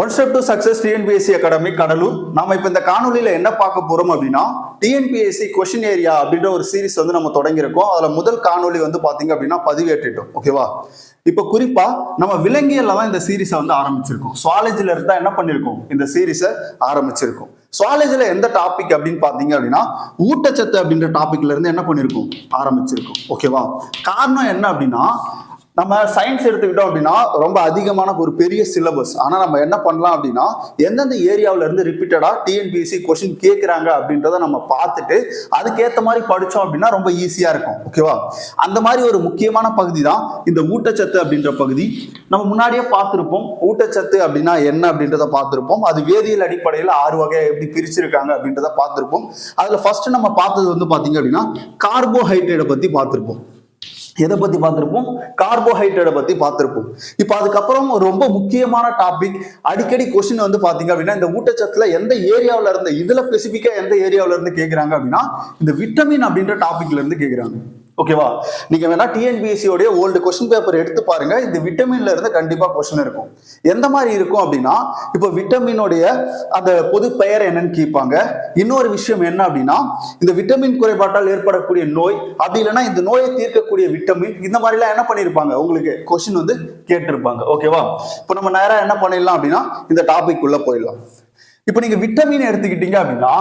One step to success TNPSC academy Cuddalore நம்ம இப்போ இந்த காணொலியில் என்ன பார்க்க போகிறோம் அப்படின்னா டிஎன்பிஎஸ்சி கொஷின் ஏரியா அப்படின்ற ஒரு சீரிஸ் வந்து நம்ம தொடங்கியிருக்கோம். அதில் முதல் காணொலி வந்து பார்த்தீங்க அப்படின்னா பதிவேற்றிட்டோம். ஓகேவா இப்போ குறிப்பாக நம்ம விலங்கியல்ல தான் இந்த சீரிஸை வந்து ஆரம்பிச்சிருக்கோம். சுவாலஜில தான் என்ன பண்ணியிருக்கோம் இந்த சீரிஸை ஆரம்பிச்சிருக்கோம். சுவாலஜில எந்த டாபிக் அப்படின்னு பார்த்தீங்க அப்படின்னா ஊட்டச்சத்து அப்படின்ற டாபிக்ல இருந்து என்ன பண்ணியிருக்கோம் ஆரம்பிச்சிருக்கோம். ஓகேவா காரணம் என்ன அப்படின்னா நம்ம சயின்ஸ் எடுத்துக்கிட்டோம் அப்படின்னா ரொம்ப அதிகமான ஒரு பெரிய சிலபஸ் ஆனா நம்ம என்ன பண்ணலாம் அப்படின்னா எந்தெந்த ஏரியாவில இருந்து ரிப்பீட்டடா டிஎன்பிஎஸ்சி கொஸ்டின் கேட்குறாங்க அப்படின்றத நம்ம பார்த்துட்டு அதுக்கேற்ற மாதிரி படிச்சோம் அப்படின்னா ரொம்ப ஈஸியா இருக்கும். ஓகேவா அந்த மாதிரி ஒரு முக்கியமான பகுதி தான் இந்த ஊட்டச்சத்து அப்படின்ற பகுதி. நம்ம முன்னாடியே பார்த்துருப்போம் ஊட்டச்சத்து அப்படின்னா என்ன அப்படின்றத பார்த்துருப்போம். அது வேதியியல் அடிப்படையில் ஆறு வகையை எப்படி பிரிச்சிருக்காங்க அப்படின்றத பார்த்துருப்போம். அதுல ஃபர்ஸ்ட் நம்ம பார்த்தது வந்து பாத்தீங்க அப்படின்னா கார்போஹைட்ரேட்டை பத்தி பார்த்துருப்போம். எதை பத்தி பார்த்திருப்போம்? கார்போஹைட்ரேட்டை பத்தி பார்த்திருப்போம். இப்போ அதுக்கப்புறம் ரொம்ப முக்கியமான டாபிக் அடிக்கடி கொஸ்டின் வந்து பாத்தீங்க அப்படின்னா இந்த ஊட்டச்சத்துல எந்த ஏரியாவுல இருந்து இதுல ஸ்பெசிபிக்கா எந்த ஏரியாவுல இருந்து கேக்குறாங்க அப்படின்னா இந்த விட்டமின் அப்படின்ற டாபிக்ல இருந்து கேக்குறாங்க. ஓகேவா நீங்க வேணா டிஎன்பிஎஸ்சியோடைய ஓல்டு கொஸ்டின் பேப்பர் எடுத்து பாருங்க. இந்த விட்டமின்ல இருந்து கண்டிப்பா கொஸ்டின் இருக்கும். எந்த மாதிரி இருக்கும் அப்படின்னா இப்போ விட்டமினுடைய அந்த பொது பெயர் என்னன்னு கேட்பாங்க. இன்னொரு விஷயம் என்ன அப்படின்னா இந்த விட்டமின் குறைபாட்டால் ஏற்படக்கூடிய நோய் அப்படி இல்லைன்னா இந்த நோயை தீர்க்கக்கூடிய விட்டமின் இந்த மாதிரிலாம் என்ன பண்ணியிருப்பாங்க உங்களுக்கு கொஸ்டின் வந்து கேட்டிருப்பாங்க. ஓகேவா இப்போ நம்ம நேரம் என்ன பண்ணிடலாம் அப்படின்னா இந்த டாபிக் உள்ள போயிடலாம். இப்போ நீங்க விட்டமின் எடுத்துக்கிட்டீங்க அப்படின்னா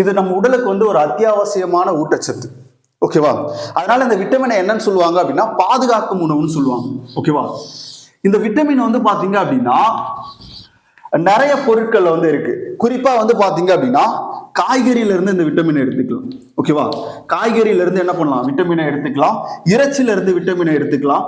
இது நம்ம உடலுக்கு வந்து ஒரு அத்தியாவசியமான ஊட்டச்சத்து. ஓகேவா அதனால இந்த விட்டமினை என்னன்னு சொல்லுவாங்க அப்படின்னா பாதுகாக்கும் உணவுன்னு சொல்லுவாங்க. ஓகேவா இந்த விட்டமின் வந்து பாத்தீங்க அப்படின்னா நிறைய பொருட்கள் வந்து இருக்கு. குறிப்பா வந்து பாத்தீங்க அப்படின்னா காய்கறியில இருந்து இந்த விட்டமினை எடுத்துக்கலாம். ஓகேவா காய்கறியில இருந்து என்ன பண்ணலாம்? விட்டமினை எடுத்துக்கலாம். இறைச்சியில இருந்து விட்டமினை எடுத்துக்கலாம்.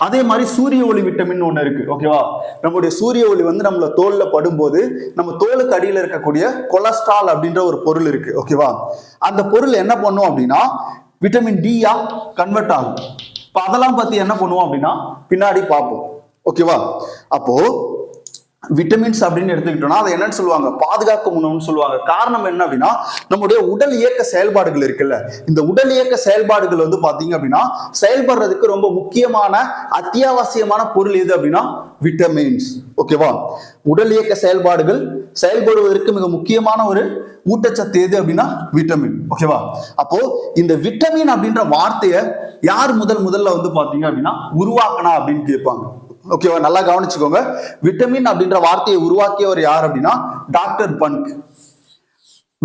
அதே மாதிரி சூரிய ஒளி விட்டமின் ஒன்று இருக்கு ஓகேவா நம்மளுடைய சூரிய ஒளி வந்து நம்மள தோல்ல படும்போது நம்ம தோலுக்கு அடியில் இருக்கக்கூடிய கொலஸ்ட்ரால் அப்படின்ற ஒரு பொருள் இருக்கு ஓகேவா அந்த பொருள் என்ன பண்ணும் அப்படின்னா விட்டமின் டியா கன்வெர்ட் ஆகும். இப்போ அதெல்லாம் பத்தி என்ன பண்ணுவோம் அப்படின்னா பின்னாடி பார்ப்போம் ஓகேவா அப்போ விட்டமின்ஸ் அப்படின்னு எடுத்துக்கிட்டோம்னா அதை என்னன்னு சொல்லுவாங்க? பாதுகாக்கும் உணவுன்னு சொல்லுவாங்க. காரணம் என்ன அப்படின்னா நம்முடைய உடல் இயக்க செயல்பாடுகள் இருக்குல்ல? இந்த உடல் இயக்க செயல்பாடுகள் வந்து பாத்தீங்க அப்படின்னா செயல்படுறதுக்கு ரொம்ப முக்கியமான அத்தியாவசியமான பொருள் எது அப்படின்னா விட்டமின்ஸ் ஓகேவா உடல் இயக்க செயல்பாடுகள் செயல்படுவதற்கு மிக முக்கியமான ஒரு ஊட்டச்சத்து எது அப்படின்னா விட்டமின் ஓகேவா அப்போ இந்த விட்டமின் அப்படின்ற வார்த்தையை யார் முதல் முதல்ல வந்து பாத்தீங்க அப்படின்னா உருவாக்கனா அப்படின்னு கேட்பாங்க. ஓகேவா நல்லா கவனிச்சுக்கோங்க. விட்டமின் அப்படின்ற வார்த்தையை உருவாக்கியவர் யார் அப்படின்னா டாக்டர் பன்க்.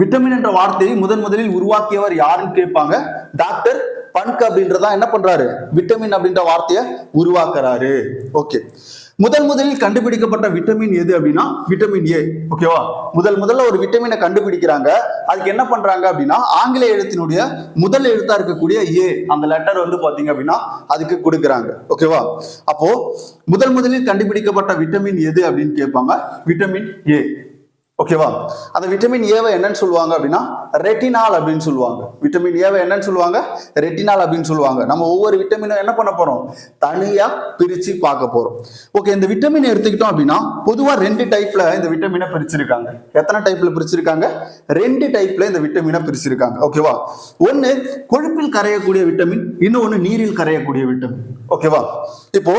விட்டமின் என்ற வார்த்தையை முதன் முதலில் உருவாக்கியவர் யாருன்னு கேட்பாங்க? டாக்டர் பன்க் அப்படின்றதான் என்ன பண்றாரு? விட்டமின் அப்படின்ற வார்த்தையை உருவாக்குறாரு. ஓகே முதல் முதலில் கண்டுபிடிக்கப்பட்ட விட்டமின் எது அப்படின்னா விட்டமின் ஏ ஓகேவா முதல் முதல்ல ஒரு விட்டமினை கண்டுபிடிக்கிறாங்க. அதுக்கு என்ன பண்றாங்க அப்படின்னா ஆங்கில எழுத்தினுடைய முதல் எழுத்தா இருக்கக்கூடிய ஏ அந்த லெட்டர் வந்து பாத்தீங்க அப்படின்னா அதுக்கு கொடுக்குறாங்க. ஓகேவா அப்போ முதல் முதலில் கண்டுபிடிக்கப்பட்ட விட்டமின் எது அப்படின்னு கேட்பாங்க? விட்டமின் ஏ ஓகேவா அந்த விட்டமின் ஏவை என்னன்னு சொல்லுவாங்க அப்படின்னா ரெட்டினால் அப்படின்னு சொல்லுவாங்க. விட்டமின் ஏவை என்னன்னு சொல்லுவாங்க? ரெட்டினால் அப்படின்னு சொல்லுவாங்க. நம்ம ஒவ்வொரு விட்டமினும் என்ன பண்ண போறோம்? தனியா பிரிச்சு பார்க்க போறோம். ஓகே இந்த விட்டமின் எடுத்துக்கிட்டோம் அப்படின்னா பொதுவா ரெண்டு டைப்ல இந்த விட்டமினை பிரிச்சிருக்காங்க. எத்தனை டைப்ல பிரிச்சிருக்காங்க? ரெண்டு டைப்ல இந்த விட்டமினை பிரிச்சிருக்காங்க. ஓகேவா ஒன்னு கொழுப்பில் கரையக்கூடிய விட்டமின் இன்னொன்னு நீரில் கரையக்கூடிய விட்டமின் ஓகேவா இப்போ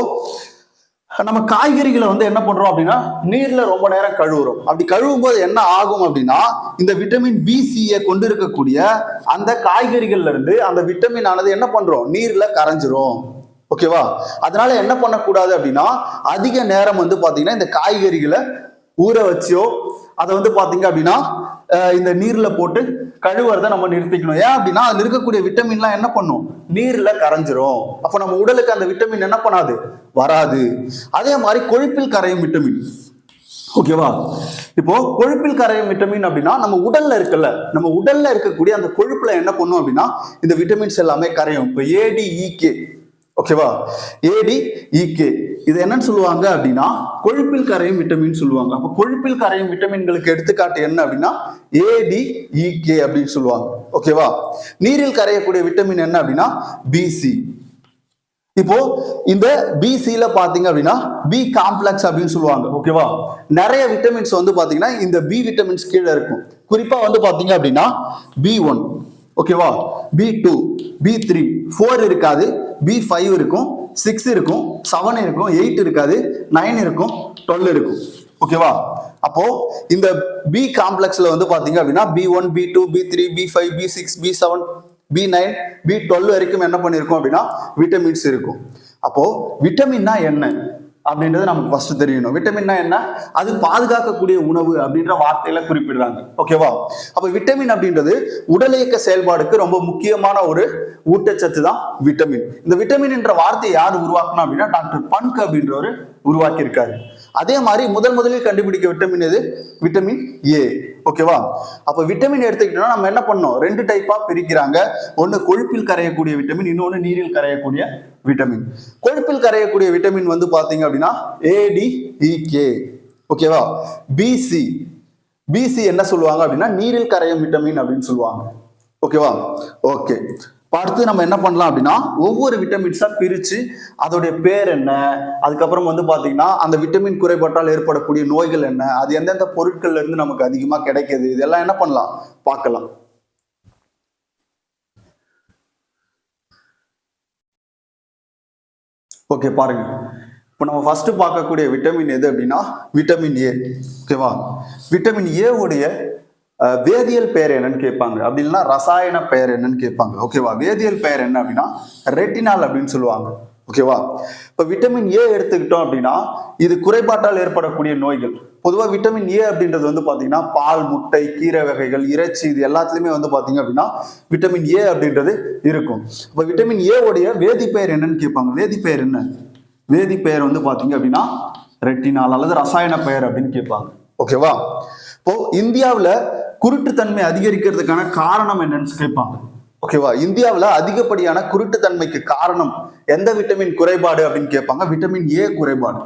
நம்ம காய்கறிகளை வந்து என்ன பண்றோம் அப்படின்னா நீர்ல ரொம்ப நேரம் கழுவுறோம். அப்படி கழுவும் போது என்ன ஆகும் அப்படின்னா இந்த விட்டமின் பி சியை கொண்டு இருக்கக்கூடிய அந்த காய்கறிகள்ல இருந்து அந்த விட்டமின் ஆனது என்ன பண்றோம்? நீர்ல கரைஞ்சிரும். ஓகேவா அதனால என்ன பண்ணக்கூடாது அப்படின்னா அதிக நேரம் வந்து பாத்தீங்கன்னா இந்த காய்கறிகளை ஊற வச்சோ அதை வந்து பாத்தீங்க அப்படின்னா இந்த நீர்ல போட்டு கழுவுறதை நம்ம நிறுத்திக்கணும். ஏன் அப்படின்னா அதுல இருக்கக்கூடிய விட்டமின்லாம் என்ன பண்ணும்? நீர்ல கரைஞ்சிரும். அப்ப நம்ம உடலுக்கு அந்த விட்டமின் என்ன பண்ணாது? வராது. அதே மாதிரி கொழுப்பில் கரையும் விட்டமின். ஓகேவா இப்போ கொழுப்பில் கரையும் விட்டமின் அப்படின்னா நம்ம உடல்ல இருக்குல்ல நம்ம உடல்ல இருக்கக்கூடிய அந்த கொழுப்புல என்ன பண்ணும் அப்படின்னா இந்த விட்டமின்ஸ் எல்லாமே கரையும். இப்போ ஏடிஇகே ஓகேவா ஏடி இகே இது என்னன்னு சொல்லுவாங்க அப்படின்னா கொழுப்பில் கரையும் விட்டமின் சொல்லுவாங்க. அப்போ கொழுப்பில் கரையும் விட்டமின்களுக்கு எடுத்துக்காட்டு என்ன அப்படின்னா ஏடி இகே e, அப்படின்னு சொல்லுவாங்க. ஓகேவா நீரில் கரையக்கூடிய விட்டமின் என்ன அப்படின்னா பிசி இப்போ இந்த பிசியில பாத்தீங்க அப்படின்னா பி காம்ப்ளெக்ஸ் அப்படின்னு சொல்லுவாங்க. ஓகேவா நிறைய விட்டமின்ஸ் வந்து பாத்தீங்கன்னா இந்த பி விட்டமின்ஸ் கீழே இருக்கும். குறிப்பா வந்து பாத்தீங்க அப்படின்னா பி ஒன் ஓகேவா B two B three four இருக்காது. பி ஃபைவ் இருக்கும். சிக்ஸ் இருக்கும் செவன் இருக்கும் எயிட் இருக்காது நைன் இருக்கும் டுவெல் இருக்கும். ஓகேவா அப்போ இந்த பி காம்ப்ளெக்ஸ்ல வந்து பாத்தீங்க அப்படின்னா B one B two B three B five B six B seven B nine B twelve வரைக்கும் என்ன பண்ணியிருக்கோம் அப்படின்னா விட்டமின்ஸ் இருக்கும். அப்போ விட்டமின்னா என்ன? அப்படின்றது நமக்கு ஃபர்ஸ்ட் தெரியணும். விட்டமின்னா என்ன? அது பாதுகாக்கக்கூடிய உணவு அப்படின்ற வார்த்தையில குறிப்பிடுறாங்க. ஓகேவா அப்ப விட்டமின் அப்படின்றது உடல் இயக்க செயல்பாடுக்கு ரொம்ப முக்கியமான ஒரு ஊட்டச்சத்து தான் விட்டமின் இந்த விட்டமின் என்ற வார்த்தையை யார் உருவாக்கணும் அப்படின்னா டாக்டர் பன்க் அப்படின்றவர் உருவாக்கியிருக்காரு. அதே மாதிரி முதல் முதலில் கண்டுபிடிக்க விட்டமின் எது? விட்டமின் ஏ ஓகேவா அப்ப விட்டமின் எடுத்துக்கிட்டோம்னா நம்ம என்ன பண்ணோம்? ரெண்டு டைப்பா பிரிக்கிறாங்க. ஒன்னு கொழுப்பில் கரையக்கூடிய விட்டமின் இன்னொன்னு நீரில் கரையக்கூடிய விட்டமின் கொழுப்பில் கரையக்கூடிய விட்டமின் வந்து பாத்தீங்க அப்படின்னா ஏடிஇகே ஓகேவா பிசி பிசி என்ன சொல்லுவாங்க அப்படின்னா நீரில் கரையும் விட்டமின் அப்படின்னு சொல்லுவாங்க. ஓகேவா ஓகே அடுத்து நம்ம என்ன பண்ணலாம் அப்படின்னா ஒவ்வொரு விட்டமின்ஸா பிரிச்சு அதோடைய பேர் என்ன? அதுக்கப்புறம் வந்து பாத்தீங்கன்னா அந்த விட்டமின் குறைபாட்டால் ஏற்படக்கூடிய நோய்கள் என்ன? அது எந்தெந்த பொருட்கள்ல இருந்து நமக்கு அதிகமா கிடைக்கிது? இதெல்லாம் என்ன பண்ணலாம்? பார்க்கலாம். ஓகே பாருங்க. இப்போ நம்ம ஃபர்ஸ்ட் பார்க்கக்கூடிய விட்டமின் எது அப்படின்னா விட்டமின் ஏ ஓகேவா விட்டமின் ஏ உடைய வேதியியல் பெயர் என்னன்னு கேட்பாங்க. அப்படி இல்லைன்னா ரசாயன பெயர் என்னன்னு கேட்பாங்க. ஓகேவா வேதியியல் பெயர் என்ன அப்படின்னா ரெட்டினால் அப்படின்னு சொல்லுவாங்க. ஓகேவா இப்போ விட்டமின் ஏ எடுத்துக்கிட்டோம் அப்படின்னா இது குறைபாட்டால் ஏற்படக்கூடிய நோய்கள். பொதுவாக விட்டமின் ஏ அப்படின்றது வந்து பார்த்தீங்கன்னா பால் முட்டை கீரை வகைகள் இறைச்சி இது எல்லாத்துலேயுமே வந்து பார்த்தீங்க அப்படின்னா விட்டமின் ஏ அப்படின்றது இருக்கும். இப்போ விட்டமின் ஏ உடைய வேதிப்பெயர் என்னன்னு கேட்பாங்க. வேதிப்பெயர் என்ன? வேதிப்பெயர் வந்து பார்த்தீங்க அப்படின்னா ரெட்டினால் அல்லது ரசாயன பெயர் அப்படின்னு கேட்பாங்க. ஓகேவா இப்போ இந்தியாவில் குருட்டுத்தன்மை அதிகரிக்கிறதுக்கான காரணம் என்னன்னு கேட்பாங்க. ஓகேவா இந்தியாவில் அதிகப்படியான குருட்டுத்தன்மைக்கு காரணம் எந்த விட்டமின் குறைபாடு அப்படின்னு கேட்பாங்க? விட்டமின் ஏ குறைபாடு.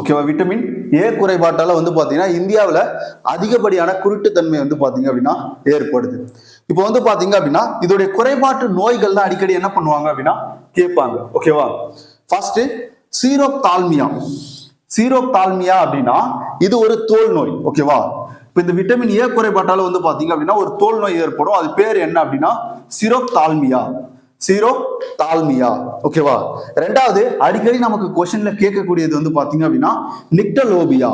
ஓகேவா விட்டமின் ஏ குறைபாட்டால் வந்து பார்த்தீங்கன்னா இந்தியாவில் அதிகப்படியான குருட்டுத்தன்மை வந்து பார்த்தீங்க அப்படின்னா ஏற்படுது. இப்போ வந்து பார்த்தீங்க அப்படின்னா இதோடைய குறைபாட்டு நோய்கள் தான் அடிக்கடி என்ன பண்ணுவாங்க அப்படின்னா கேட்பாங்க. ஓகேவா ஃபர்ஸ்ட் சீரோ தாழ்மியா சீரோப் அப்படின்னா இது ஒரு தோல் நோய். ஓகேவா இப்போ இந்த விட்டமின் ஏ குறைபாட்டால் வந்து பார்த்தீங்க அப்படின்னா ஒரு தோல் நோய் ஏற்படும். அது பேர் என்ன அப்படின்னா சிரோப் தாழ்மியா சீரோ தால்மியா ஓகேவா ரெண்டாவது அடிக்கடி நமக்கு கொஸ்டின்ல கேட்கக்கூடியது வந்து பாத்தீங்க அப்படின்னா நிக்டலோபியா.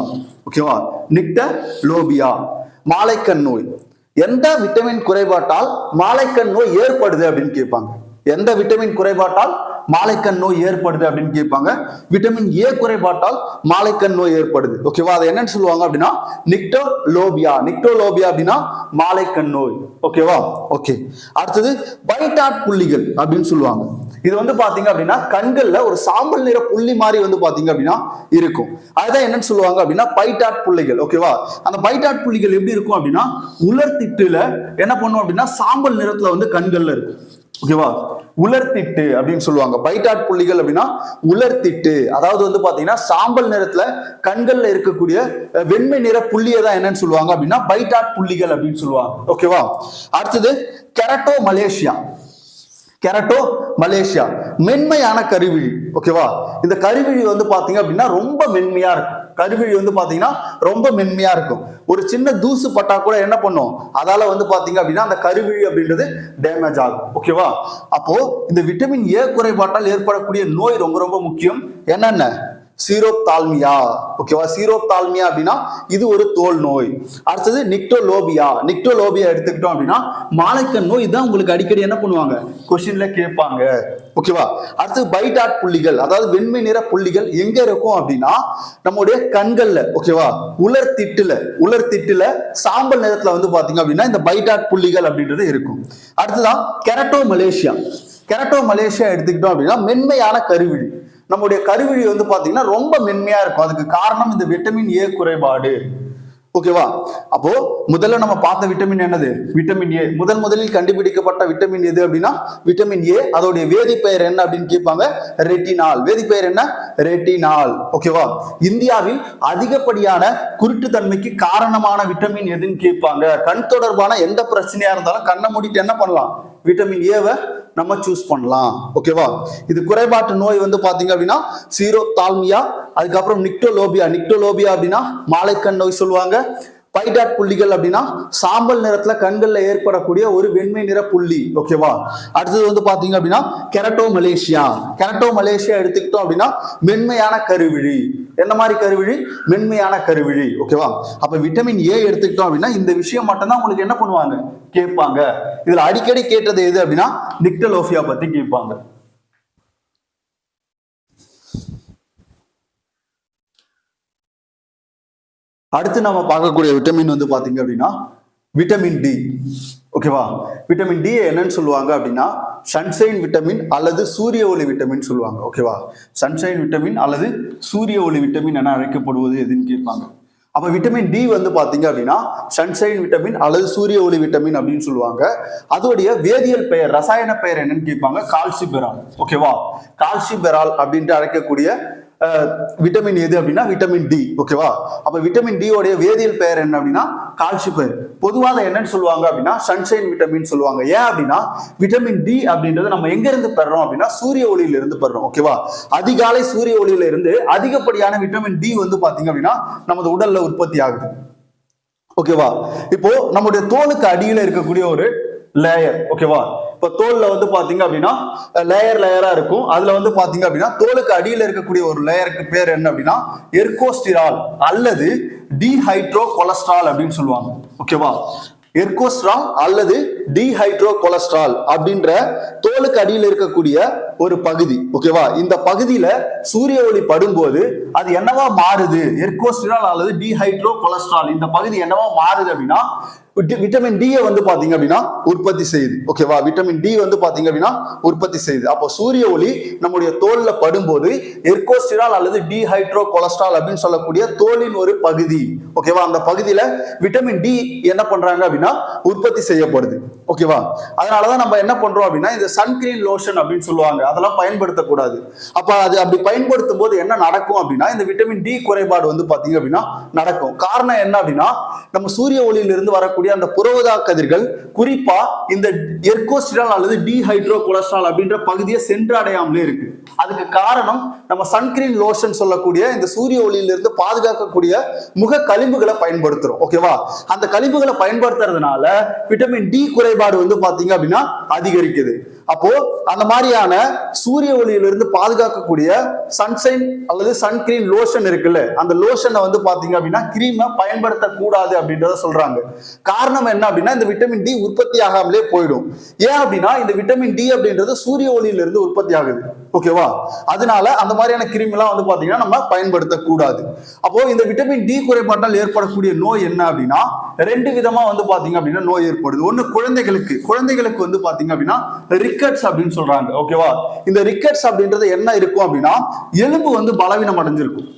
ஓகேவா நிக்டலோபியா. மாலைக்கண் நோய். எந்த விட்டமின் குறைபாட்டால் மாலைக்கண் நோய் ஏற்படுது அப்படின்னு கேட்பாங்க. எந்த விட்டமின் குறைபாட்டால் மாலைக்கண் நோய் ஏற்படுது அப்படின்னு கேட்பாங்க. விட்டமின் ஏ குறைபாட்டால் மாலைக்கண் நோய் ஏற்படுது. ஓகேவா அதை என்னன்னு சொல்லுவாங்க அப்படின்னா நிக்டோலோபியா நிக்டோலோபியா அப்படின்னா மாலைக்கண் நோய். ஓகேவா ஓகே அடுத்தது பைட்டாட் புள்ளிகள் அப்படின்னு சொல்லுவாங்க. இது வந்து பாத்தீங்க அப்படின்னா கண்கள்ல ஒரு சாம்பல் நிற புள்ளி மாதிரி வந்து பாத்தீங்க அப்படின்னா இருக்கும். அதுதான் என்னன்னு சொல்லுவாங்க அப்படின்னா பைட்டாட் புள்ளிகள். ஓகேவா அந்த பைட்டாட் புள்ளிகள் எப்படி இருக்கும் அப்படின்னா உலர்த்திட்டுல என்ன பண்ணும் அப்படின்னா சாம்பல் நிறத்துல வந்து கண்கள்ல இருக்கும். ஓகேவா உலர்த்திட்டு அப்படின்னு சொல்லுவாங்க. பைட்டாட் புள்ளிகள் அப்படின்னா உலர்த்திட்டு. அதாவது வந்து பாத்தீங்கன்னா சாம்பல் நிறத்துல கண்கள்ல இருக்கக்கூடிய வெண்மை நிற புள்ளியை தான் என்னன்னு சொல்லுவாங்க அப்படின்னா பைட்டாட் புள்ளிகள் அப்படின்னு சொல்லுவாங்க. ஓகேவா அடுத்தது கெரட்டோ மலேசியா கெரட்டோ மலேசியா மென்மையான கருவிழி. ஓகேவா இந்த கருவிழி வந்து பாத்தீங்க அப்படின்னா ரொம்ப மென்மையா இருக்கும். கருவிழி வந்து பார்த்தீங்கன்னா ரொம்ப மென்மையா இருக்கும். ஒரு சின்ன தூசு பட்டா கூட என்ன பண்ணும்? அதால வந்து பாத்தீங்க அப்படின்னா அந்த கருவிழி அப்படின்றது டேமேஜ் ஆகும். ஓகேவா அப்போ இந்த விட்டமின் ஏ குறைபாட்டால் ஏற்படக்கூடிய நோய் ரொம்ப ரொம்ப முக்கியம். என்னென்ன? சீரோப்தால்மியா. ஓகேவா சீரோப்தால்மியா அப்படின்னா இது ஒரு தோல் நோய். அடுத்தது நிக்டோலோபியா. நிக்டோலோபியா எடுத்துக்கிட்டோம் அப்படின்னா மாலைக்கண் நோய் தான் உங்களுக்கு அடிக்கடி என்ன பண்ணுவாங்க? கொஸ்டின்ல கேட்பாங்க. ஓகேவா அடுத்து பைட்டாட் புள்ளிகள் அதாவது வெண்மை நிற புள்ளிகள் எங்க இருக்கும் அப்படின்னா நம்முடைய கண்கள்ல. ஓகேவா உலர் திட்டுல. உலர் திட்டுல சாம்பல் நிறத்துல வந்து பாத்தீங்க அப்படின்னா இந்த பைட்டாட் புள்ளிகள் அப்படின்றது இருக்கும். அடுத்ததான் கெரட்டோ மலேசியா கெரட்டோ மலேசியா எடுத்துக்கிட்டோம் அப்படின்னா மென்மையான கருவிழி நம்முடைய கருவிழி வந்து பார்த்தீங்கன்னா ரொம்ப மென்மையா இருக்கும். அதுக்கு காரணம் இந்த விட்டமின் ஏ குறைபாடு. ஓகேவா அப்போ முதல்ல நம்ம பார்த்த விட்டமின் என்னது? விட்டமின் ஏ முதல் முதலில் கண்டுபிடிக்கப்பட்ட விட்டமின் எது அப்படின்னா விட்டமின் ஏ அதோடைய வேதிப்பெயர் என்ன அப்படின்னு கேட்பாங்க? ரெட்டினால் வேதிப்பெயர் என்ன? ரெட்டினால் ஓகேவா இந்தியாவில் அதிகப்படியான குருட்டுத்தன்மைக்கு காரணமான விட்டமின் எதுன்னு கேட்பாங்க. கண் தொடர்பான எந்த பிரச்சனையா இருந்தாலும் கண்ணை மூடிட்டு என்ன பண்ணலாம்? விட்டமின் ஏவை நம்ம சூஸ் பண்ணலாம். ஓகேவா இது குறைபாட்டு நோய் வந்து பாத்தீங்க அப்படின்னா சீரோ தால்மியா அதுக்கப்புறம் நிக்டோலோபியா. நிக்டோலோபியா அப்படின்னா மாலைக்கண் நோய் சொல்லுவாங்க. பைடாட் புள்ளிகள் அப்படின்னா சாம்பல் நிறத்துல கண்கள்ல ஏற்படக்கூடிய ஒரு வெண்மை நிற புள்ளி ஓகேவா அடுத்தது வந்து பாத்தீங்க அப்படின்னா கெரட்டோ மலேசியா கெரட்டோ மலேசியா எடுத்துக்கிட்டோம் அப்படின்னா மென்மையான கருவிழி. என்ன மாதிரி கருவிழி? மென்மையான கருவிழி ஓகேவா அப்ப விட்டமின் ஏ எடுத்துக்கிட்டோம் அப்படின்னா இந்த விஷயம் மட்டும்தான் உங்களுக்கு என்ன பண்ணுவாங்க? கேட்பாங்க. இதுல அடிக்கடி கேட்டது எது அப்படின்னா நிக்டலோஃபியா பத்தி கேட்பாங்க. அடுத்து நம்ம பார்க்கக்கூடிய விட்டமின் வந்து பாத்தீங்க அப்படின்னா விட்டமின் டி ஓகேவா விட்டமின் டி என்னன்னு சொல்லுவாங்க அப்படின்னா சன்ஷைன் விட்டமின் அல்லது சூரிய ஒளி விட்டமின் சொல்லுவாங்க. ஓகேவா சன்ஷைன் விட்டமின் அல்லது சூரிய ஒளி விட்டமின் என அழைக்கப்படுவது எதுன்னு கேட்பாங்க. அப்ப விட்டமின் டி வந்து பாத்தீங்க அப்படின்னா சன்ஷைன் விட்டமின் அல்லது சூரிய ஒளி விட்டமின் அப்படின்னு சொல்லுவாங்க. அதோடைய வேதியியல் பெயர் ரசாயன பெயர் என்னன்னு கேட்பாங்க கால்சிபெரால் ஓகேவா கால்சிபெரால் அப்படின்ட்டு அழைக்கக்கூடிய விட்டமின் எது அப்படின்னா விட்டமின் டி ஓகேவா அப்ப விட்டமின் டி உடைய வேதியியல் பெயர் என்ன அப்படின்னா கால்சிபர் பொதுவாக என்னன்னு சொல்லுவாங்க அப்படின்னா சன்ஷைன் விட்டமின் சொல்லுவாங்க. ஏன் அப்படின்னா விட்டமின் டி அப்படின்றது நம்ம எங்க இருந்து பெறோம் அப்படின்னா சூரிய ஒளியில இருந்து பெறோம் ஓகேவா அதிகாலை சூரிய ஒளியில இருந்து அதிகப்படியான விட்டமின் டி வந்து பாத்தீங்க அப்படின்னா நமது உடல்ல உற்பத்தி ஆகுது. ஓகேவா இப்போ நம்முடைய தோலுக்கு அடியில இருக்கக்கூடிய ஒரு லேயர் ஓகேவா இப்போ தோல்ல வந்து பாத்தீங்க அப்படின்னா லேயர் லேயரா இருக்கும். அதுல வந்து பாத்தீங்க அப்படின்னா தோலுக்கு அடியில் இருக்கக்கூடிய ஒரு லேயருக்கு பேர் என்ன அப்படின்னா எர்கோஸ்டிரால் அல்லது டிஹைட்ரோ கொலஸ்ட்ரால் அப்படின்னு சொல்லுவாங்க. ஓகேவா எர்கோஸ்ட்ரால் அல்லது டிஹைட்ரோ கொலஸ்ட்ரால் அப்படின்ற தோலுக்கு அடியில் இருக்கக்கூடிய ஒரு பகுதி ஓகேவா இந்த பகுதியில சூரிய ஒளி படும்போது அது என்னவா மாறுது? எர்கோஸ்டிரால் அல்லது டிஹைட்ரோ கொலஸ்ட்ரால் இந்த பகுதி என்னவா மாறுது அப்படின்னா விட்டமின் டி வந்து பாத்தீங்க அப்படின்னா உற்பத்தி செய்யுது ஓகேவா விட்டமின் டி வந்து பாத்தீங்க அப்படின்னா உற்பத்தி செய்யுது. அப்போ சூரிய ஒளி நம்முடைய தோல்ல படும்போது எர்கோஸ்டிரால் அல்லது டிஹைட்ரோ கொலஸ்ட்ரால் அப்படின்னு சொல்லக்கூடிய தோலின் ஒரு பகுதி ஓகேவா அந்த பகுதியில விட்டமின் டி என்ன பண்றாங்க அப்படின்னா உற்பத்தி செய்யப்படுது. ஓகேவா அதனாலதான் நம்ம என்ன பண்றோம் அப்படின்னா இந்த சன்கிரீன் லோஷன் அப்படின்னு சொல்லுவாங்க. அதெல்லாம் பயன்படுத்தக்கூடாது. அப்ப அது அப்படி பயன்படுத்தும் போது என்ன நடக்கும் அப்படின்னா இந்த விட்டமின் டி குறைபாடு வந்து பாத்தீங்க அப்படின்னா நடக்கும். காரணம் என்ன அப்படின்னா நம்ம சூரிய ஒளியிலிருந்து வரக்கூடிய அந்த புறவதா கதிர்கள் குறிப்பா இந்த எர்கோஸ்டிரால் அல்லது டீஹைட்ரோ கொலஸ்ட்ரால் அப்படின்ற பகுதியை சென்றடையாமலே இருக்கு. அதுக்கு காரணம் நம்ம சன்கிரீன் லோஷன் சொல்லக்கூடிய இந்த சூரிய ஒளியிலிருந்து பாதுகாக்கக்கூடிய முக கழிம்புகளை பயன்படுத்துறோம். ஓகேவா அந்த கழிம்புகளை பயன்படுத்துறதுனால விட்டமின் டி குறைபாடு வந்து பாத்தீங்க அப்படின்னா அதிகரிக்குது. அப்போ அந்த மாதிரியான சூரிய ஒளியிலிருந்து பாதுகாக்கக்கூடிய சன்சைன் அல்லது சன்கிரீன் லோஷன் இருக்குல்ல அந்த லோஷனை வந்து பாத்தீங்க அப்படின்னா கிரீமை பயன்படுத்தக்கூடாது அப்படின்றத சொல்றாங்க. காரணம் என்ன அப்படின்னா இந்த விட்டமின் டி உற்பத்தி ஆகாமலே போயிடும். ஏன் அப்படின்னா இந்த விட்டமின் டி அப்படின்றது சூரிய ஒளியிலிருந்து உற்பத்தி ஆகுது. ஓகேவா அதனால அந்த மாதிரியான கிருமிலாம் வந்து பார்த்தீங்கன்னா நம்ம பயன்படுத்தக்கூடாது. அப்போ இந்த விட்டமின் டி குறைபாட்டால் ஏற்படக்கூடிய நோய் என்ன அப்படின்னா ரெண்டு விதமா வந்து பாத்தீங்க அப்படின்னா நோய் ஏற்படுது. ஒன்று குழந்தைகளுக்கு. குழந்தைகளுக்கு வந்து பாத்தீங்க அப்படின்னா ரிக்கட்ஸ் அப்படின்னு சொல்றாங்க. ஓகேவா இந்த ரிக்கட்ஸ் அப்படின்றது என்ன இருக்கும் அப்படின்னா எலும்பு வந்து பலவீனம் அடைஞ்சிருக்கும்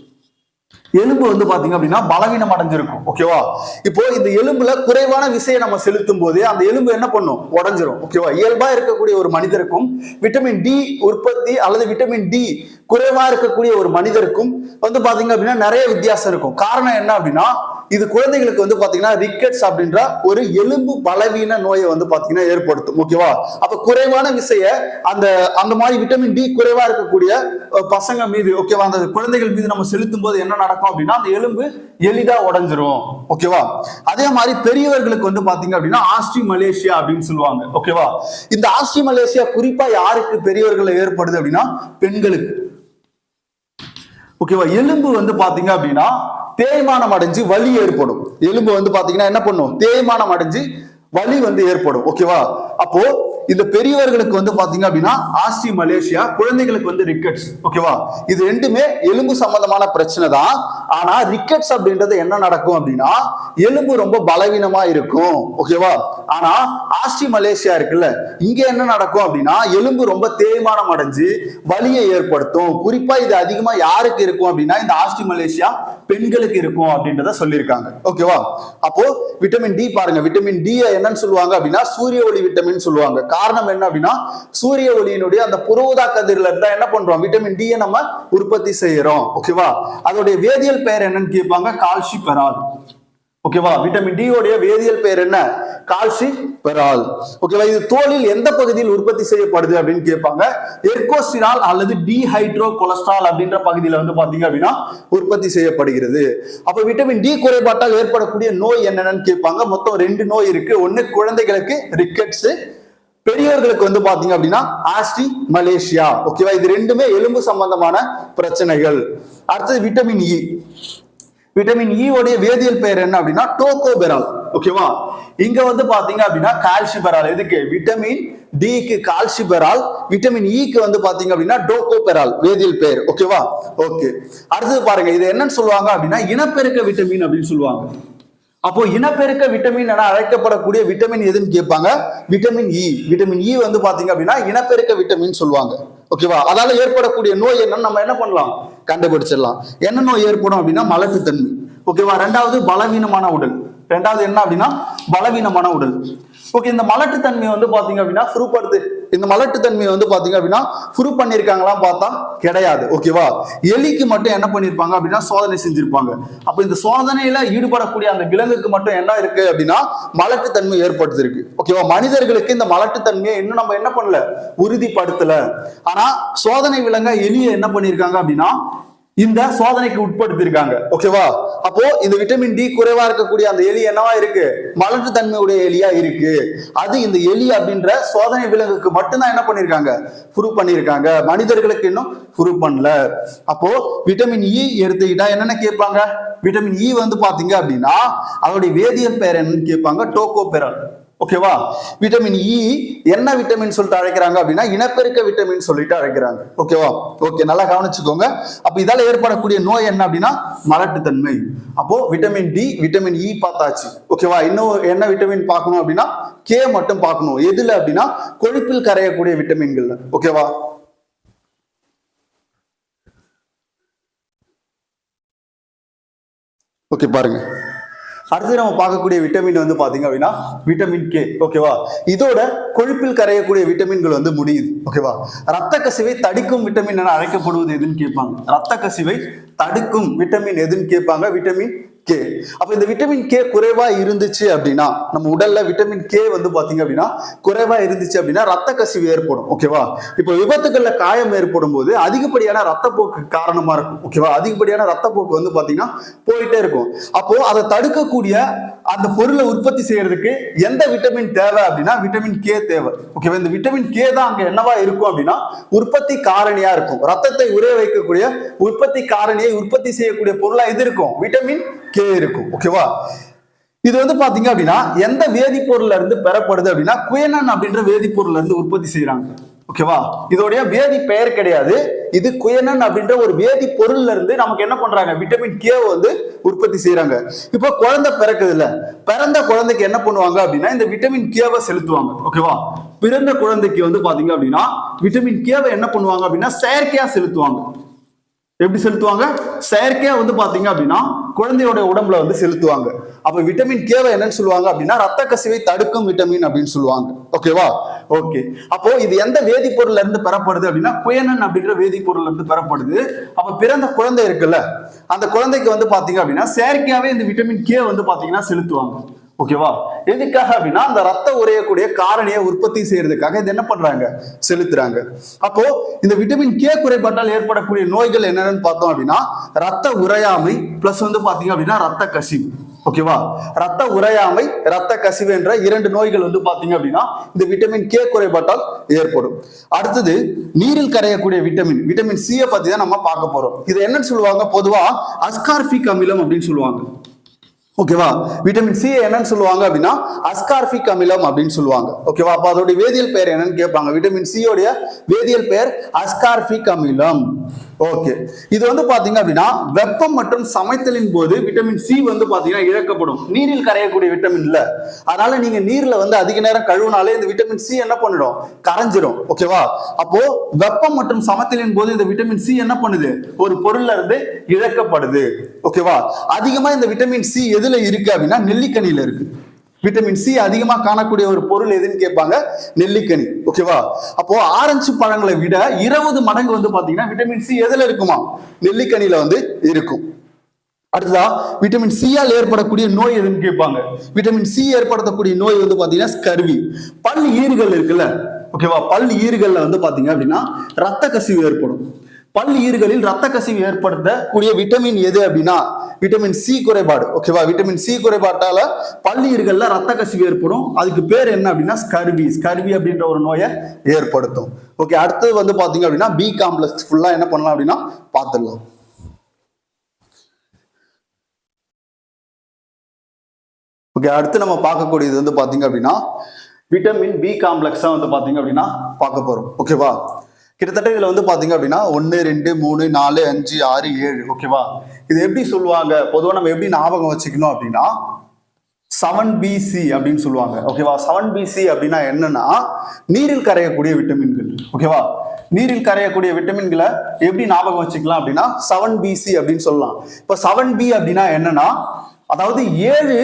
எலும்பு வந்து பாத்தீங்க அப்படின்னா பலவீனம் அடைஞ்சிருக்கும் ஓகேவா இப்போ இந்த எலும்புல குறைவான விசையை நம்ம செலுத்தும் போது அந்த எலும்பு என்ன பண்ணும்? உடஞ்சிரும் ஓகேவா இயல்பா இருக்கக்கூடிய ஒரு மனிதருக்கும் விட்டமின் டி உற்பத்தி அல்லது விட்டமின் டி குறைவா இருக்கக்கூடிய ஒரு மனிதருக்கும் வந்து பாத்தீங்க அப்படின்னா நிறைய வித்தியாசம் இருக்கும். காரணம் என்ன அப்படின்னா இது குழந்தைகளுக்கு வந்து பாத்தீங்கன்னா ரிக்கெட்ஸ் அப்படின்ற ஒரு எலும்பு பலவீன நோயை வந்து பாத்தீங்கன்னா ஏற்படுத்தும். ஓகேவா? அப்ப குறைவான விசைய அந்த அந்த மாதிரி விட்டமின் டி குறைவா இருக்கக்கூடிய பசங்க மீது ஓகேவா? அந்த குழந்தைகள் மீது நம்ம செலுத்தும் போது என்ன நடக்கும் அப்படின்னா அந்த எலும்பு எளிதா உடஞ்சிரும். ஓகேவா? அதே மாதிரி பெரியவர்களுக்கு வந்து பாத்தீங்க அப்படின்னா ஆஸ்ட்ரி மலேசியா அப்படின்னு சொல்லுவாங்க. ஓகேவா? இந்த ஆஸ்ட்ரி மலேசியா குறிப்பா யாருக்கு பெரியவர்கள் ஏற்படுது அப்படின்னா பெண்களுக்கு. ஓகேவா எலும்பு வந்து பாத்தீங்க அப்படின்னா தேய்மானம் அடைஞ்சு வலி ஏற்படும். எலும்பு வந்து பாத்தீங்கன்னா என்ன பண்ணும்? தேய்மானம் அடைஞ்சு வலி வந்து ஏற்படும். ஓகேவா அப்போ இந்த பெரியவர்களுக்கு வந்து பாத்தீங்க அப்படின்னா ஆஸ்டி மலேசியா குழந்தைகளுக்கு வந்து ரிக்கெட்ஸ் ஓகேவா இது ரெண்டுமே எலும்பு சம்பந்தமான பிரச்சனை தான். ஆனா ரிக்கெட்ஸ் அப்படின்றது என்ன நடக்கும் அப்படின்னா எலும்பு ரொம்ப பலவீனமா இருக்கும் ஓகேவா ஆனா ஆஸ்டி மலேசியா இருக்குல்ல இங்க என்ன நடக்கும் அப்படின்னா எலும்பு ரொம்ப தேய்மானம் அடைஞ்சு வலியை ஏற்படுத்தும். குறிப்பா இது அதிகமா யாருக்கு இருக்கும் அப்படின்னா இந்த ஆஸ்டி மலேசியா பெண்களுக்கு இருக்கும் அப்படின்றத சொல்லியிருக்காங்க ஓகேவா அப்போ விட்டமின் டி பாருங்க விட்டமின் டி என்னன்னு சொல்லுவாங்க அப்படின்னா சூரிய ஒளி விட்டமின் சொல்லுவாங்க. காரணம் என்ன அப்படின்னா சூரிய ஒளியினுடைய அந்த புரோதா கதிர்ல இருந்தா என்ன பண்றோம்? விட்டமின் டி நம்ம உற்பத்தி செய்யறோம். ஓகேவா அதோடைய வேதியியல் பெயர் என்னன்னு கேட்பாங்க கால்சி பெரால் ஓகேவா விட்டமின் டி உடைய வேதியியல் பெயர் என்ன? கால்சி பெரால் ஓகேவா இது தோலில் எந்த பகுதியில் உற்பத்தி செய்யப்படுது அப்படின்னு கேட்பாங்க? எர்கோஸ்டினால் அல்லது டிஹைட்ரோ கொலஸ்ட்ரால் அப்படின்ற பகுதியில வந்து பாத்தீங்க அப்படின்னா உற்பத்தி செய்யப்படுகிறது. அப்ப விட்டமின் டி குறைபாட்டால் ஏற்படக்கூடிய நோய் என்னென்னு கேட்பாங்க. மொத்தம் ரெண்டு நோய் இருக்கு. ஒன்னு குழந்தைகளுக்கு ரிக்கெட்ஸ் பெரியவர்களுக்கு வந்து பாத்தீங்க அப்படின்னா ஆஸ்டி மலேசியா ஓகேவா இது ரெண்டுமே எலும்பு சம்பந்தமான பிரச்சனைகள். அடுத்தது விட்டமின் இ விட்டமின் இ உடைய வேதியியல் பெயர் என்ன அப்படின்னா டோகோபெரால் ஓகேவா இங்க வந்து பாத்தீங்க அப்படின்னா கால்சிபெரால் எதுக்கு? விட்டமின் டிக்கு கால்சிபெரால் விட்டமின் இக்கு வந்து பாத்தீங்க அப்படின்னா டோகோபெரால் வேதியியல் பெயர் ஓகேவா ஓகே அடுத்தது பாருங்க இது என்னன்னு சொல்லுவாங்க அப்படின்னா இனப்பெருக்க விட்டமின் அப்படின்னு சொல்லுவாங்க. அப்போ இனப்பெருக்க விட்டமின் என அழைக்கப்படக்கூடிய விட்டமின் எதுன்னு கேட்பாங்க? விட்டமின் இ விட்டமின் இ வந்து பாத்தீங்க அப்படின்னா இனப்பெருக்க விட்டமின் சொல்லுவாங்க. ஓகேவா அதால ஏற்படக்கூடிய நோய் என்னன்னு நம்ம என்ன பண்ணலாம்? கண்டுபிடிச்சிடலாம். என்ன நோய் ஏற்படும் அப்படின்னா மலட்டுத்தன்மை. ஓகேவா ரெண்டாவது பலவீனமான உடல். ரெண்டாவது என்ன அப்படின்னா? பலவீனமான உடல். ஓகே இந்த மலட்டுத்தன்மை வந்து பாத்தீங்க அப்படின்னா புருப்படுத்து இந்த மலட்டுத்தன்மையை வந்து பாத்தீங்க அப்படின்னா ப்ரூவ் பண்ணிருக்காங்களாம் பார்த்தா கிடையாது. ஓகேவா எலிக்கு மட்டும் என்ன பண்ணிருப்பாங்க அப்படின்னா சோதனை செஞ்சிருப்பாங்க. அப்ப இந்த சோதனையில ஈடுபடக்கூடிய அந்த விலங்குக்கு மட்டும் என்ன இருக்கு அப்படின்னா மலட்டுத்தன்மை தன்மை ஏற்படுத்திருக்கு ஓகேவா மனிதர்களுக்கு இந்த மலட்டுத்தன்மையை இன்னும் நம்ம என்ன பண்ணல? உறுதிப்படுத்தல. ஆனா சோதனை விலங்க எலியை என்ன பண்ணிருக்காங்க அப்படின்னா இந்த சோதனைக்கு உட்படுத்திருக்காங்க ஓகேவா அப்போ இந்த விட்டமின் டி குறைவா இருக்கக்கூடிய அந்த எலி என்னவா இருக்கு? மலட்டு தன்மையுடைய எலியா இருக்கு. அது இந்த எலி அப்படின்ற சோதனை விலங்குக்கு மட்டும்தான் என்ன பண்ணிருக்காங்க? ப்ரூவ் பண்ணிருக்காங்க. மனிதர்களுக்கு இன்னும் ப்ரூவ் பண்ணல. அப்போ விட்டமின் இ e எடுத்துக்கிட்டா என்னென்ன கேட்பாங்க? விட்டமின் இ e வந்து பாத்தீங்க அப்படின்னா அதோடைய வேதியியல் பெயர் என்னன்னு கேட்பாங்க டோகோபெரால் ஓகேவா விட்டமின் இ என்ன விட்டமின் சொல்லிட்டு அழைக்கிறாங்க அப்படின்னா இனப்பெருக்க விட்டமின் சொல்லிட்டு அழைக்கிறாங்க. ஓகேவா ஓகே நல்லா கவனிச்சுக்கோங்க. அப்ப இதால ஏற்படக்கூடிய நோய் என்ன அப்படின்னா மலட்டுத்தன்மை. அப்போ விட்டமின் டி விட்டமின் இ பார்த்தாச்சு. ஓகேவா இன்னும் என்ன விட்டமின் பார்க்கணும் அப்படின்னா கே மட்டும் பார்க்கணும். எதுல அப்படின்னா கொழுப்பில் கரையக்கூடிய விட்டமின்கள் ஓகேவா ஓகே பாருங்க. அடுத்து நம்ம பார்க்கக்கூடிய விட்டமின் வந்து பாத்தீங்க அப்படின்னா விட்டமின் கே ஓகேவா இதோட கொழுப்பில் கரையக்கூடிய விட்டமின்கள் வந்து முடியுது ஓகேவா ரத்த கசிவை தடுக்கும் விட்டமின் என அழைக்கப்படுவது எதுன்னு கேட்பாங்க. ரத்த கசிவை தடுக்கும் விட்டமின் எதுன்னு கேட்பாங்க? விட்டமின் கே அப்ப இந்த விட்டமின் கே குறைவா இருந்துச்சு அப்படின்னா நம்ம உடல்ல விட்டமின் கே வந்து பாத்தீங்க அப்படின்னா குறைவா இருந்துச்சு அப்படின்னா ரத்த கசிவு ஏற்படும் ஓகேவா இப்போ விபத்துகள்ல காயம் ஏற்படும் போது அதிகப்படியான ரத்தப்போக்கு காரணமா இருக்கும் ஓகேவா அதிகப்படியான ரத்தப்போக்கு வந்து பாத்தீங்கன்னா போயிட்டே இருக்கும். அப்போ அதை தடுக்கக்கூடிய அந்த பொருளை உற்பத்தி செய்யறதுக்கு எந்த விட்டமின் தேவை அப்படின்னா விட்டமின் கே தேவை ஓகேவா இந்த விட்டமின் கே தான் அங்க என்னவா இருக்கும் அப்படின்னா உற்பத்தி காரணியா இருக்கும். ரத்தத்தை உரைய வைக்கக்கூடிய உற்பத்தி காரணியை உற்பத்தி செய்யக்கூடிய பொருளா இது இருக்கும். விட்டமின் கே இருக்கும் ஓகேவா இது வந்து பாத்தீங்க அப்படின்னா எந்த வேதிப்பொருள்ல இருந்து பெறப்படுது அப்படின்னா குயனன் அப்படின்ற வேதிப்பொருள்ல இருந்து உற்பத்தி செய்யறாங்க ஓகேவா இதோடைய வேதி பெயர் கிடையாது. இது குயனன் அப்படின்ற ஒரு வேதி பொருள்ல இருந்து நமக்கு என்ன பண்றாங்க? விட்டமின் கே வந்து உற்பத்தி செய்யறாங்க இப்போ குழந்தை பிறக்குது இல்ல பிறந்த குழந்தைக்கு என்ன பண்ணுவாங்க அப்படின்னா இந்த விட்டமின் கேவை செலுத்துவாங்க ஓகேவா பிறந்த குழந்தைக்கு வந்து பாத்தீங்க அப்படின்னா விட்டமின் கேவை என்ன பண்ணுவாங்க அப்படின்னா செயற்கையா செலுத்துவாங்க. எப்படி செலுத்துவாங்க? செயற்கையா வந்து பாத்தீங்க அப்படின்னா குழந்தையோட உடம்புல வந்து செலுத்துவாங்க. அப்ப விட்டமின் கேவை என்னன்னு சொல்லுவாங்க அப்படின்னா ரத்த கசிவை தடுக்கும் விட்டமின் அப்படின்னு சொல்லுவாங்க. ஓகேவா ஓகே அப்போ இது எந்த வேதிப்பொருள்ல இருந்து பெறப்படுது அப்படின்னா குயனன் அப்படின்ற வேதிப்பொருள்ல இருந்து பெறப்படுது. அப்ப பிறந்த குழந்தை இருக்குல்ல அந்த குழந்தைக்கு வந்து பாத்தீங்க அப்படின்னா செயற்கையாவே இந்த விட்டமின் கே வந்து பாத்தீங்கன்னா செலுத்துவாங்க. ஓகேவா? எதுக்காக அப்படின்னா அந்த ரத்தம் உரையக்கூடிய காரணியை உற்பத்தி செய்யறதுக்காக இது என்ன பண்றாங்க? செலுத்துறாங்க. அப்போ இந்த விட்டமின் கே குறைபாட்டால் ஏற்படக்கூடிய நோய்கள் என்னென்னு பார்த்தோம் அப்படின்னா ரத்த உரையாமை பிளஸ் வந்து பாத்தீங்க அப்படின்னா ரத்த கசிவு. ஓகேவா? ரத்த உரையாமை ரத்த கசிவு என்ற இரண்டு நோய்கள் வந்து பாத்தீங்க அப்படின்னா இந்த விட்டமின் கே குறைபாட்டால் ஏற்படும். அடுத்தது நீரில் கரையக்கூடிய விட்டமின் விட்டமின் சியை பத்தி தான் நம்ம பார்க்க போறோம். இது என்னன்னு சொல்லுவாங்க? பொதுவா அஸ்கார்பிக் அமிலம் அப்படின்னு சொல்லுவாங்க. ஓகேவா விட்டமின் சி என்னன்னு சொல்லுவாங்க அப்படின்னா அஸ்கார்பிக் அமிலம் அப்படின்னு சொல்லுவாங்க. ஓகேவா அப்ப அதோடைய வேதியியல் பெயர் என்னன்னு கேட்பாங்க. விட்டமின் சி வேதியியல் பெயர் அஸ்கார்பிக் அமிலம் ஓகே இது வந்து பாத்தீங்க அப்படின்னா வெப்பம் மற்றும் சமைத்தலின் போது விட்டமின் சி வந்து பாத்தீங்கன்னா இழக்கப்படும். நீரில் கரையக்கூடிய விட்டமின் இல்ல. அதனால நீங்க நீர்ல வந்து அதிக நேரம் கழுவுனாலே இந்த விட்டமின் சி என்ன பண்ணிடும்? கரைஞ்சிடும் ஓகேவா அப்போ வெப்பம் மற்றும் சமத்தலின் போது இந்த விட்டமின் சி என்ன பண்ணுது? ஒரு பொருள்ல இருந்து இழக்கப்படுது. ஓகேவா அதிகமா இந்த விட்டமின் சி எதுல இருக்கு அப்படின்னா நெல்லிக்கனியில இருக்கு. விட்டமின் சி அதிகமா காணக்கூடிய ஒரு பொருள் எதுன்னு கேட்பாங்க? நெல்லிக்கனி. ஓகேவா அப்போ ஆரஞ்சு பழங்களை விட இருபது மடங்கு வந்து பாத்தீங்கன்னா விட்டமின் சி எதுல இருக்குமா? நெல்லிக்கனியில வந்து இருக்கும். அடுத்ததா விட்டமின் சியால் ஏற்படக்கூடிய நோய் எதுன்னு கேட்பாங்க. விட்டமின் சி ஏற்படுத்தக்கூடிய நோய் வந்து பாத்தீங்கன்னா ஸ்கர்வி பல் ஈறுகள் இருக்குல்ல? ஓகேவா பல் ஈறுகள்ல வந்து பாத்தீங்க அப்படின்னா ரத்த கசிவு ஏற்படும். பல் ஈறுகளில் ரத்த கசிவு ஏற்படுத்தக்கூடிய விட்டமின் எது அப்படின்னா விட்டமின் சி குறைபாடு. ஓகேவா விட்டமின் சி குறைபாட்டால பல் ரத்த கசிவு ஏற்படும். அதுக்கு பேர் என்ன அப்படின்னா ஸ்கர்வி ஸ்கர்வி அப்படின்ற ஒரு நோயை ஏற்படுத்தும். ஓகே அடுத்தது வந்து பாத்தீங்க அப்படின்னா பி காம்ப்ளெக்ஸ் ஃபுல்லா என்ன பண்ணலாம் அப்படின்னா பார்த்துடலாம். ஓகே அடுத்து நம்ம பார்க்கக்கூடியது வந்து பாத்தீங்க அப்படின்னா விட்டமின் பி காம்ப்ளெக்ஸா வந்து பாத்தீங்க அப்படின்னா பார்க்க போறோம். ஓகேவா கிட்டத்தட்ட இதுல வந்து பாத்தீங்க அப்படின்னா ஒன்னு ரெண்டு மூணு நாலு அஞ்சு ஆறு ஏழு ஓகேவா? இது எப்படி சொல்லுவாங்க? பொதுவா நம்ம எப்படி ஞாபகம் வச்சுக்கணும் அப்படின்னா செவன் பிசி அப்படின்னு சொல்லுவாங்க ஓகேவா? செவன் பிசி அப்படின்னா என்னன்னா நீரில் கரையக்கூடிய விட்டமின்கள் ஓகேவா? நீரில் கரையக்கூடிய விட்டமின்களை எப்படி ஞாபகம் வச்சுக்கலாம் அப்படின்னா செவன் பிசி அப்படின்னு சொல்லலாம். இப்போ செவன் பி அப்படின்னா என்னன்னா அதாவது ஏழு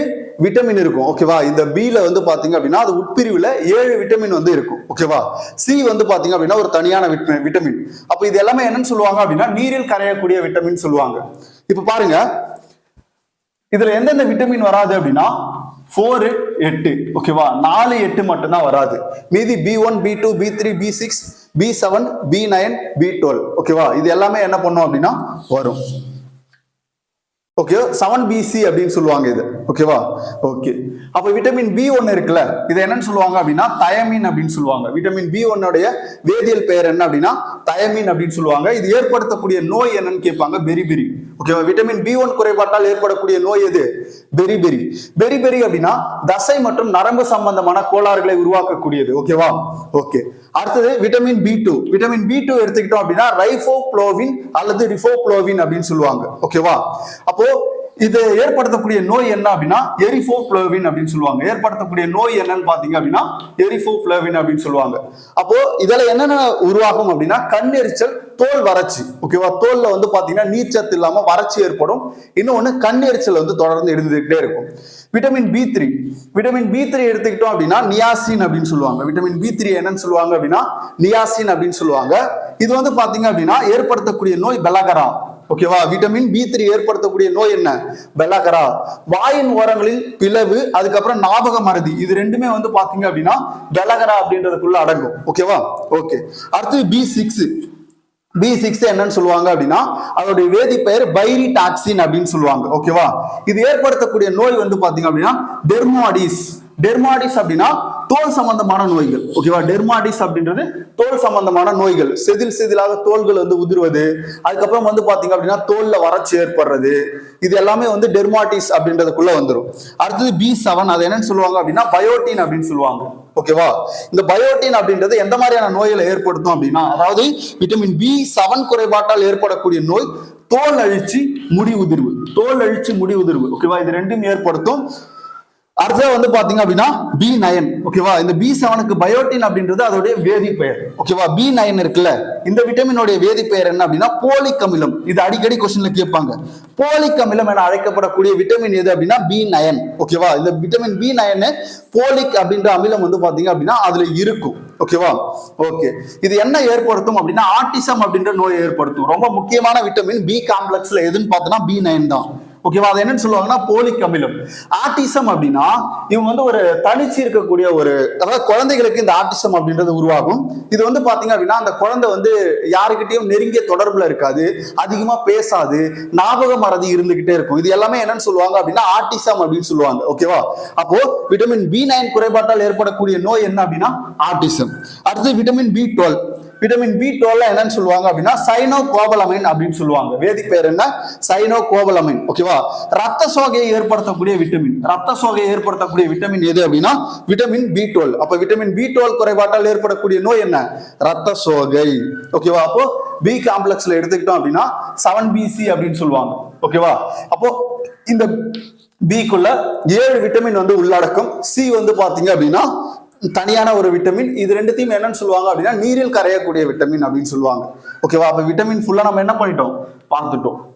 விட்டமின் இருக்கும் ஓகேவா இந்த பில வந்து பாத்தீங்க அப்படின்னா அது உட்பிரிவுல ஏழு விட்டமின் வந்து இருக்கும் ஓகேவா சி வந்து பாத்தீங்க அப்படின்னா ஒரு தனியான விட்டமின் அப்ப இது எல்லாமே என்னன்னு சொல்லுவாங்க அப்படின்னா நீரில் கரையக்கூடிய விட்டமின் சொல்லுவாங்க. இப்ப பாருங்க. இதுல எந்தெந்த விட்டமின் வராது அப்படின்னா ஃபோரு எட்டு ஓகேவா நாலு எட்டு மட்டும்தான் வராது. மீதி B one B two B three B six B seven B nine B twelve ஓகேவா இது எல்லாமே என்ன பண்ணும் அப்படின்னா வரும். ஓகே செவன் பிசி அப்படின்னு சொல்லுவாங்க இது. ஓகேவா ஓகே அப்போ விட்டமின் பி ஒன்னு இருக்குல்ல இது என்னன்னு சொல்லுவாங்க அப்படின்னா தயமின் அப்படின்னு சொல்லுவாங்க. விட்டமின் பி ஒன்னுடைய வேதியியல் பெயர் என்ன அப்படின்னா தயமின் அப்படின்னு சொல்லுவாங்க. இது ஏற்படுத்தக்கூடிய நோய் என்னன்னு கேட்பாங்க பெரிபெரி ஓகேவா விட்டமின் பி ஒன் குறைபாட்டால் ஏற்படக்கூடிய நோய் எது? பெரிபெரி பெரிபெரி அப்படின்னா தசை மற்றும் நரம்பு சம்பந்தமான கோளாறுகளை உருவாக்கக்கூடியது. ஓகேவா ஓகே அடுத்தது vitamin B two vitamin B two எடுத்துக்கிட்டோம் அப்படின்னா ரைஃபோப்ளோவின் அல்லது ரிஃபோப்ளோவின் அப்படின்னு சொல்லுவாங்க. ஓகேவா அப்போ இது ஏற்படுத்தக்கூடிய நோய் என்ன அப்படின்னா எரிஃபோ பிளவின் அப்படின்னு சொல்லுவாங்க. ஏற்படுத்தக்கூடிய நோய் என்னன்னு பாத்தீங்க அப்படின்னா எரிஃபோ பிளவின் அப்படின்னு சொல்லுவாங்க. அப்போ இதுல என்னென்ன உருவாகும் அப்படின்னா கண் எரிச்சல் தோல் வறட்சி. ஓகேவா தோல்ல வந்து பாத்தீங்கன்னா நீர்ச்சத்து இல்லாம வறட்சி ஏற்படும். இன்னொன்னு கண் எரிச்சல் வந்து தொடர்ந்து இருந்துகிட்டே இருக்கும். Vitamin B three vitamin B three எடுத்துக்கிட்டோம் அப்படின்னா நியாசின் அப்படின்னு சொல்லுவாங்க. விட்டமின் பி த்ரீ என்னன்னு சொல்லுவாங்க அப்படின்னா நியாசின் அப்படின்னு சொல்லுவாங்க. இது வந்து பாத்தீங்க அப்படின்னா ஏற்படுத்தக்கூடிய நோய் பெலகரா ஓகேவா விட்டமின் பி த்ரீ ஏற்படுத்தக்கூடிய நோய் என்ன? பெலகரா வாயின் ஓரங்களில் பிளவு அதுக்கப்புறம் ஞாபக மருதி. இது ரெண்டுமே வந்து பாத்தீங்க அப்படின்னா பெலகரா அப்படின்றதுக்குள்ள அடங்கும். ஓகேவா ஓகே அடுத்து பி சிக்ஸ் பி சிக்ஸ் என்னன்னு சொல்லுவாங்க அப்படின்னா அதோடைய வேதிப்பெயர் பைரி டாக்சின் அப்படின்னு சொல்லுவாங்க. ஓகேவா இது ஏற்படுத்தக்கூடிய நோய் வந்து பாத்தீங்க அப்படின்னா டெர்மாடிஸ் டெர்மாடிஸ் அப்படின்னா தோல் சம்பந்தமான நோய்கள் ஓகேவா டெர்மாடிஸ் அப்படின்றது தோல் சம்பந்தமான நோய்கள். செதில் செதிலாக தோல்கள் வந்து உதிர்வது அதுக்கப்புறம் வந்து பாத்தீங்க அப்படின்னா தோல்ல வறட்சி ஏற்படுறது. இது எல்லாமே வந்து டெர்மாட்டிஸ் அப்படின்றதுக்குள்ள வந்துடும் அடுத்தது பி செவன் அது என்னன்னு சொல்லுவாங்க அப்படின்னா பயோட்டின் அப்படின்னு சொல்லுவாங்க ஓகேவா இந்த பயோட்டின் அப்படின்றது எந்த மாதிரியான நோய்களை ஏற்படுத்தும் அப்படின்னா அதாவது விட்டமின் பி செவன் குறைபாட்டால் ஏற்படக்கூடிய நோய் தோல் அழிச்சு முடி உதிர்வு தோல் அழிச்சு முடி உதிர்வு ஓகேவா இது ரெண்டும் ஏற்படுத்தும். அடுத்தது வந்து பாத்தீங்க அப்படின்னா பி நயன் ஓகேவா இந்த பி செவனுக்கு பயோட்டின் அப்படின்றது அதோடைய வேதி பெயர் ஓகேவா பி நயன் இருக்குல்ல? இந்த விட்டமினுடைய வேதி பெயர் என்ன அப்படின்னா போலிக் அமிலம் இது அடிக்கடி கொஸ்டின்ல கேட்பாங்க. போலிக் அமிலம் என அழைக்கப்படக்கூடிய விட்டமின் எது அப்படின்னா பி நயன் ஓகேவா இந்த விட்டமின் பி நயன் போலிக் அப்படின்ற அமிலம் வந்து பாத்தீங்க அப்படின்னா அதுல இருக்கும். ஓகேவா ஓகே இது என்ன ஏற்படுத்தும் அப்படின்னா ஆட்டிசம் அப்படின்ற நோயை ஏற்படுத்தும். ரொம்ப முக்கியமான விட்டமின் பி காம்ப்ளெக்ஸ்ல எதுன்னு பார்த்தோம்னா பி நயன் தான். ஓகேவா அது என்னன்னு சொல்லுவாங்கன்னா போலிக் அமிலம் ஆட்டிசம் அப்படின்னா இவங்க வந்து ஒரு தனிச்சு இருக்கக்கூடிய ஒரு அதாவது குழந்தைகளுக்கு இந்த ஆர்டிசம் அப்படின்றது உருவாகும். இது வந்து பாத்தீங்க அப்படின்னா அந்த குழந்தை வந்து யாருக்கிட்டையும் நெருங்கிய தொடர்புல இருக்காது அதிகமா பேசாது ஞாபக மறதி இருந்துகிட்டே இருக்கும். இது எல்லாமே என்னன்னு சொல்லுவாங்க அப்படின்னா ஆர்டிசம் அப்படின்னு சொல்லுவாங்க. ஓகேவா அப்போ விட்டமின் பி நைன் குறைபாட்டால் ஏற்படக்கூடிய நோய் என்ன அப்படின்னா ஆர்டிசம் அடுத்து vitamin B twelve vitamin B twelve என்னன்னு சொல்லுவாங்க அப்படின்னா சைனோ கோபலமைன் அப்படின்னு சொல்லுவாங்க. வேதி பேர் என்ன? சைனோ கோபலமைன் ஓகேவா ரத்த சோகையை ஏற்படுத்தக்கூடிய விட்டமின் ரத்த சோகையை ஏற்படுத்தக்கூடிய விட்டமின் எது அப்படின்னா? விட்டமின் பி டுவெல் அப்ப விட்டமின் பி டுவெல் குறைபாட்டால் ஏற்படக்கூடிய நோய் என்ன? ரத்த சோகை. ஓகேவா அப்போ பி காம்ப்ளெக்ஸ்ல எடுத்துக்கிட்டோம் அப்படின்னா செவன் பிசி அப்படின்னு சொல்லுவாங்க. ஓகேவா அப்போ இந்த பிக்குள்ள ஏழு விட்டமின் வந்து உள்ளடக்கும். சி வந்து பாத்தீங்க அப்படின்னா தனியான ஒரு விட்டமின் இது ரெண்டுத்தையும் என்னன்னு சொல்லுவாங்க அப்படின்னா நீரில் கரையக்கூடிய விட்டமின் அப்படின்னு சொல்லுவாங்க. ஓகேவா அப்ப விட்டமின் ஃபுல்லா நம்ம என்ன பண்ணிட்டோம்? பார்த்துட்டோம்.